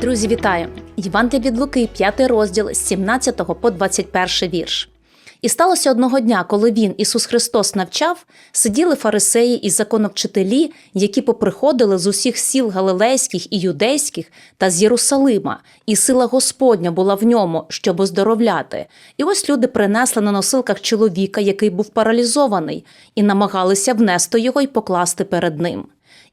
Друзі, вітаю! Євангелія від Луки, 5 розділ з 17 по 21 вірш. І сталося одного дня, коли він, Ісус Христос, навчав, сиділи фарисеї і законовчителі, які поприходили з усіх сіл галилейських і юдейських та з Єрусалима, і сила Господня була в ньому, щоб оздоровляти. І ось люди принесли на носилках чоловіка, який був паралізований, і намагалися внести його і покласти перед ним.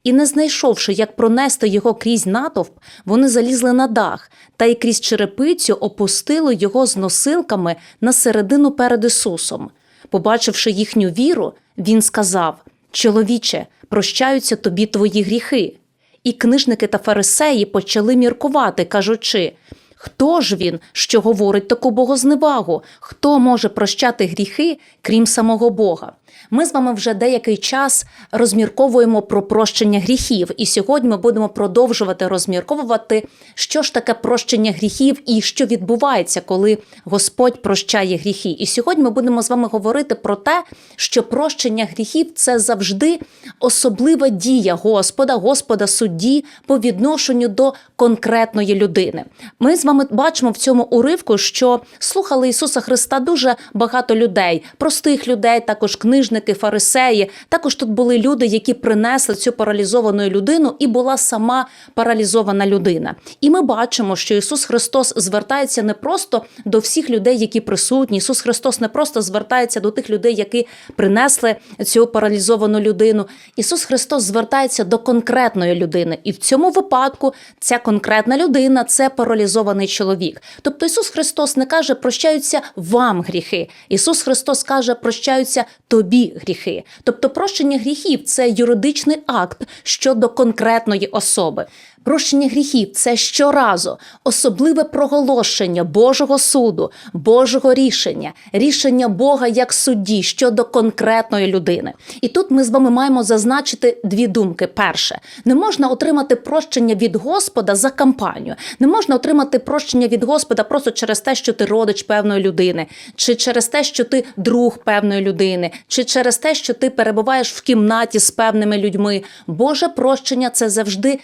І не знайшовши, як пронести його крізь натовп, вони залізли на дах та й крізь черепицю опустили його з носилками на середину перед Ісусом. Побачивши їхню віру, він сказав: Чоловіче, прощаються тобі твої гріхи. І книжники та фарисеї почали міркувати, кажучи: Хто ж він, що говорить таку богозневагу? Хто може прощати гріхи, крім самого Бога? Ми з вами вже деякий час розмірковуємо про прощення гріхів, і сьогодні ми будемо продовжувати розмірковувати, що ж таке прощення гріхів і що відбувається, коли Господь прощає гріхи. І сьогодні ми будемо з вами говорити про те, що прощення гріхів це завжди особлива дія Господа, Господа судді по відношенню до конкретної людини. Ми з вами бачимо в цьому уривку, що слухали Ісуса Христа дуже багато людей, простих людей, також книжники, фарисеї. Також тут були люди, які принесли цю паралізовану людину, і була сама паралізована людина. І ми бачимо, що Ісус Христос звертається не просто до всіх людей, які присутні. Ісус Христос не просто звертається до тих людей, які принесли цю паралізовану людину. Ісус Христос звертається до конкретної людини, і в цьому випадку ця конкретна людина це паралізований чоловік. Тобто Ісус Христос не каже, прощаються вам гріхи. Ісус Христос каже, прощаються тобі гріхи. Тобто, прощення гріхів це юридичний акт щодо конкретної особи. Прощення гріхів це щоразу особливе проголошення Божого суду, Божого рішення, рішення Бога як судді щодо конкретної людини. І тут ми з вами маємо зазначити дві думки. Перше, не можна отримати прощення від Господа за кампанію, не можна отримати прощення від Господа просто через те, що ти родич певної людини, чи через те, що ти друг певної людини, чи через те, що ти перебуваєш в кімнаті з певними людьми. Боже прощення це завжди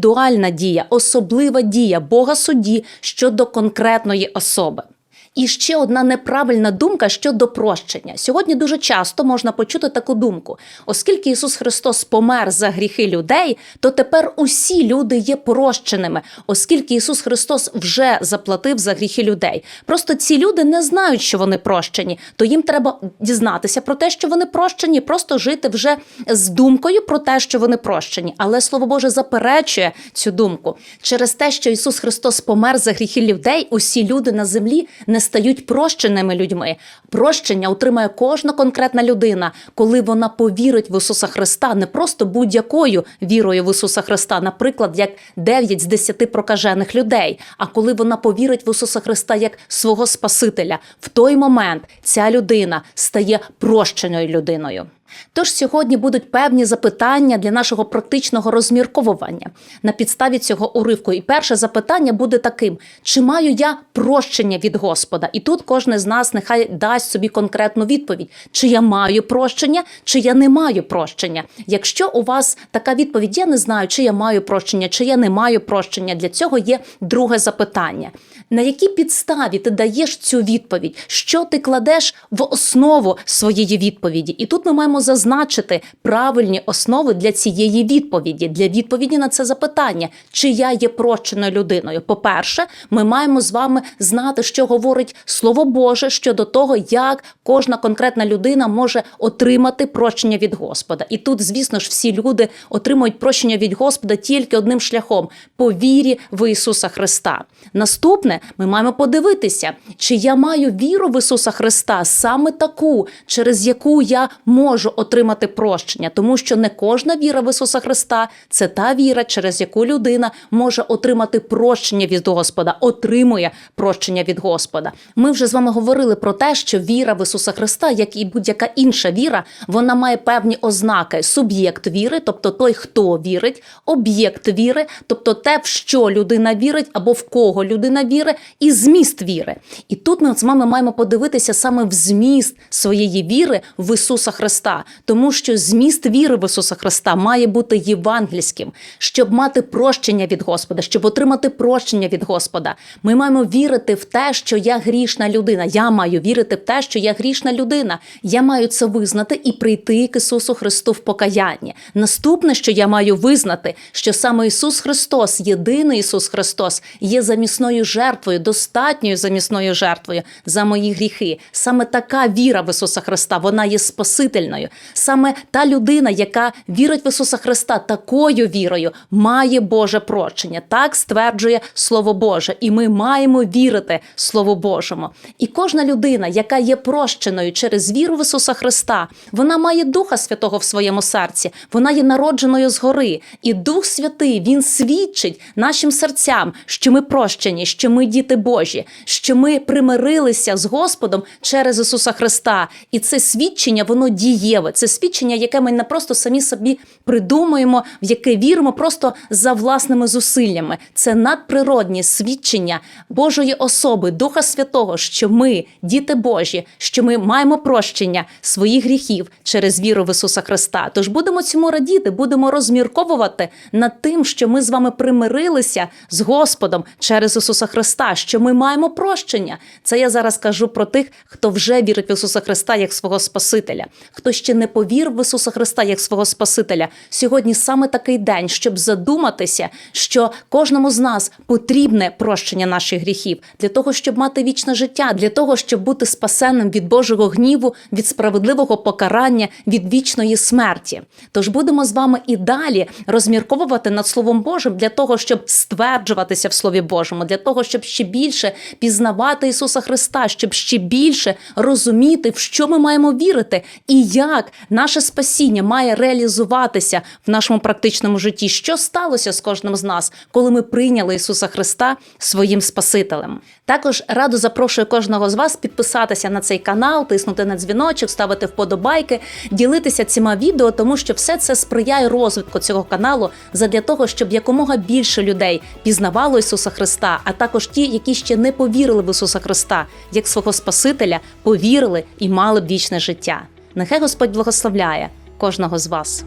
індивідуальна дія, особлива дія Бога судді щодо конкретної особи. І ще одна неправильна думка щодо прощення. Сьогодні дуже часто можна почути таку думку: оскільки Ісус Христос помер за гріхи людей, то тепер усі люди є прощеними, оскільки Ісус Христос вже заплатив за гріхи людей. Просто ці люди не знають, що вони прощені, то їм треба дізнатися про те, що вони прощені, просто жити вже з думкою про те, що вони прощені. Але Слово Боже заперечує цю думку через те, що Ісус Христос помер за гріхи людей, усі люди на землі не стають прощеними людьми. Прощення отримає кожна конкретна людина, коли вона повірить в Ісуса Христа, не просто будь-якою вірою в Ісуса Христа, наприклад, як 9 з 10 прокажених людей. А коли вона повірить в Ісуса Христа як свого Спасителя, в той момент ця людина стає прощеною людиною. Тож сьогодні будуть певні запитання для нашого практичного розмірковування на підставі цього уривку. І перше запитання буде таким: чи маю я прощення від Господа? І тут кожен з нас нехай дасть собі конкретну відповідь: чи я маю прощення, чи я не маю прощення. Якщо у вас така відповідь, я не знаю, чи я маю прощення, чи я не маю прощення. Для цього є друге запитання: на якій підставі ти даєш цю відповідь? Що ти кладеш в основу своєї відповіді? І тут ми маємо зазначити правильні основи для цієї відповіді, для відповіді на це запитання, чи я є прощеною людиною. По-перше, ми маємо з вами знати, що говорить Слово Боже щодо того, як кожна конкретна людина може отримати прощення від Господа. І тут, звісно ж, всі люди отримують прощення від Господа тільки одним шляхом по вірі в Ісуса Христа. Наступне, ми маємо подивитися, чи я маю віру в Ісуса Христа, саме таку, через яку я можу отримати прощення, тому що не кожна віра в Ісуса Христа це та віра, через яку людина може отримати прощення від Господа, отримує прощення від Господа. Ми вже з вами говорили про те, що віра в Ісуса Христа, як і будь-яка інша віра, вона має певні ознаки: суб'єкт віри, тобто той, хто вірить, об'єкт віри, тобто те, в що людина вірить, або в кого людина вірить. Віри і зміст віри. І тут ми от з вами маємо подивитися саме в зміст своєї віри в Ісуса Христа, тому що зміст віри в Ісуса Христа має бути євангельським, щоб мати прощення від Господа, щоб отримати прощення від Господа. Ми маємо вірити в те, що я грішна людина. Я маю вірити в те, що я грішна людина. Я маю це визнати і прийти к Ісусу Христу в покаянні. Наступне, що я маю визнати, що саме Ісус Христос, єдиний Ісус Христос, є замісною жертвою, достатньою замісною жертвою за мої гріхи. Саме така віра в Ісуса Христа, вона є спасительною. Саме та людина, яка вірить в Ісуса Христа, такою вірою має Боже прощення. Так стверджує Слово Боже, і ми маємо вірити Слову Божому. І кожна людина, яка є прощеною через віру в Ісуса Христа, вона має Духа Святого в своєму серці, вона є народженою згори. І Дух Святий Він свідчить нашим серцям, що ми прощені, що ми діти Божі, що ми примирилися з Господом через Ісуса Христа. І це свідчення, воно дієве. Це свідчення, яке ми не просто самі собі придумуємо, в яке віримо просто за власними зусиллями. Це надприродні свідчення Божої особи, Духа Святого, що ми, діти Божі, що ми маємо прощення своїх гріхів через віру в Ісуса Христа. Тож будемо цьому радіти, будемо розмірковувати над тим, що ми з вами примирилися з Господом через Ісуса Христа, що ми маємо прощення. Це я зараз кажу про тих, хто вже вірить в Ісуса Христа як свого Спасителя, хто ще не повірив в Ісуса Христа як свого Спасителя. Сьогодні саме такий день, щоб задуматися, що кожному з нас потрібне прощення наших гріхів для того, щоб мати вічне життя, для того, щоб бути спасенним від Божого гніву, від справедливого покарання, від вічної смерті. Тож будемо з вами і далі розмірковувати над Словом Божим для того, щоб стверджуватися в Слові Божому, для того, щоб ще більше пізнавати Ісуса Христа, щоб ще більше розуміти, в що ми маємо вірити, і як наше спасіння має реалізуватися в нашому практичному житті. Що сталося з кожним з нас, коли ми прийняли Ісуса Христа своїм Спасителем? Також радо запрошую кожного з вас підписатися на цей канал, тиснути на дзвіночок, ставити вподобайки, ділитися цими відео, тому що все це сприяє розвитку цього каналу задля того, щоб якомога більше людей пізнавало Ісуса Христа, а також ті, які ще не повірили в Ісуса Христа, як свого Спасителя, повірили і мали б вічне життя. Нехай Господь благословляє кожного з вас.